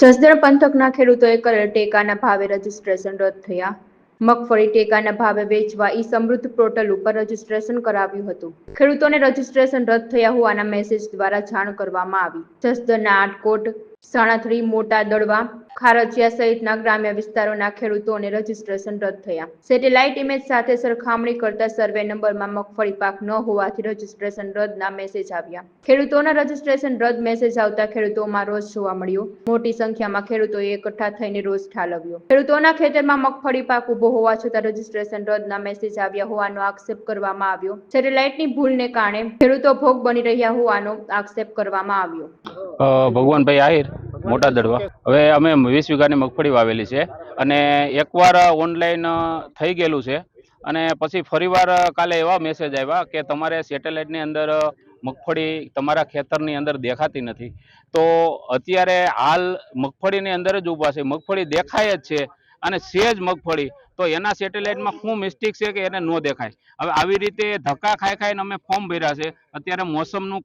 જસદણ પંથકના ખેડૂતોએ કરેલ ટેકાના ભાવે રજીસ્ટ્રેશન રદ થયા. મગફળી ટેકાના ભાવે વેચવા ઈ સમૃદ્ધ પોર્ટલ ઉપર રજીસ્ટ્રેશન કરાવ્યું હતું. ખેડૂતોને રજીસ્ટ્રેશન રદ થયા હોવાના મેસેજ દ્વારા જાણ કરવામાં આવી. જસદણના આટકોટ સાણાથડી મોટા દડવા ખારચિયા સહિતના ગ્રામ્ય વિસ્તારોના ખેડૂતોને રજીસ્ટ્રેશન રદ થયા. સેટેલાઇટ ઇમેજ સાથે સરખામણી કરતા સર્વે નંબરમાં મગફળી પાક ન હોવાથી રજીસ્ટ્રેશન રદના મેસેજ આવ્યા. ખેડૂતોના રજીસ્ટ્રેશન રદ મેસેજ આવતા ખેડૂતોમાં રોષ જોવા મળ્યો. મોટી સંખ્યામાં ખેડૂતોએ એકઠા થઈને રોષ ઠાલવ્યો. ખેડૂતોના ખેતરમાં મગફળી પાક ઊભો હોવા છતાં રજીસ્ટ્રેશન રદના મેસેજ આવ્યા હોવાનો આક્ષેપ કરવામાં આવ્યો. સેટેલાઇટની ભૂલને કારણે ખેડૂતો ભોગ બની રહ્યા હોવાનો આક્ષેપ કરવામાં આવ્યો. ભગવાનભાઈ આહિર. મોટા દડવા. હવે અમે વીસ વીઘાની મગફળી વાવેલી છે અને એકવાર ઓનલાઈન થઈ ગયેલું છે અને પછી ફરીવાર કાલે એવા મેસેજ આવ્યા કે તમારે સેટેલાઇટની અંદર મગફળી તમારા ખેતરની અંદર દેખાતી નથી. તો અત્યારે હાલ મગફળીની અંદર જ ઊભા છે. મગફળી દેખાય જ છે અને છે જ મગફળી. તો એના સેટેલાઇટમાં શું મિસ્ટેક છે કે એને ન દેખાય? હવે આવી રીતે ધક્કા ખાઈ ખાઈને અમે ફોર્મ ભર્યા છે. અત્યારે મોસમનું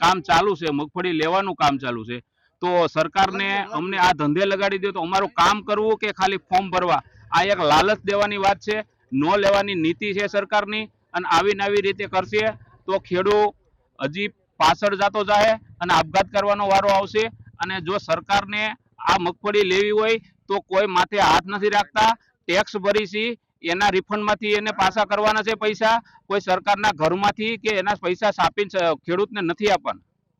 કામ ચાલુ છે. મગફળી લેવાનું કામ ચાલુ છે. તો સરકારને અમને આ ધંધે લગાડી દે તો અમારું કામ કરવું કે ખાલી ફોર્મ ભરવા? આ એક લાલચ દેવાની વાત છે. ન લેવાની નીતિ છે સરકારની અને આવી રીતે કરશે તો ખેડૂત હજી પાછળ જતો જાય અને આપઘાત કરવાનો વારો આવશે. અને જો સરકારને આ મગફળી લેવી હોય તો કોઈ માથે હાથ નથી રાખતા. ટેક્સ ભરીશી, એના રિફંડમાંથી એને પાછા કરવાના છે પૈસા. કોઈ સરકારના ઘરમાંથી કે એના પૈસા સાપીને ખેડૂતને નથી આપવાના.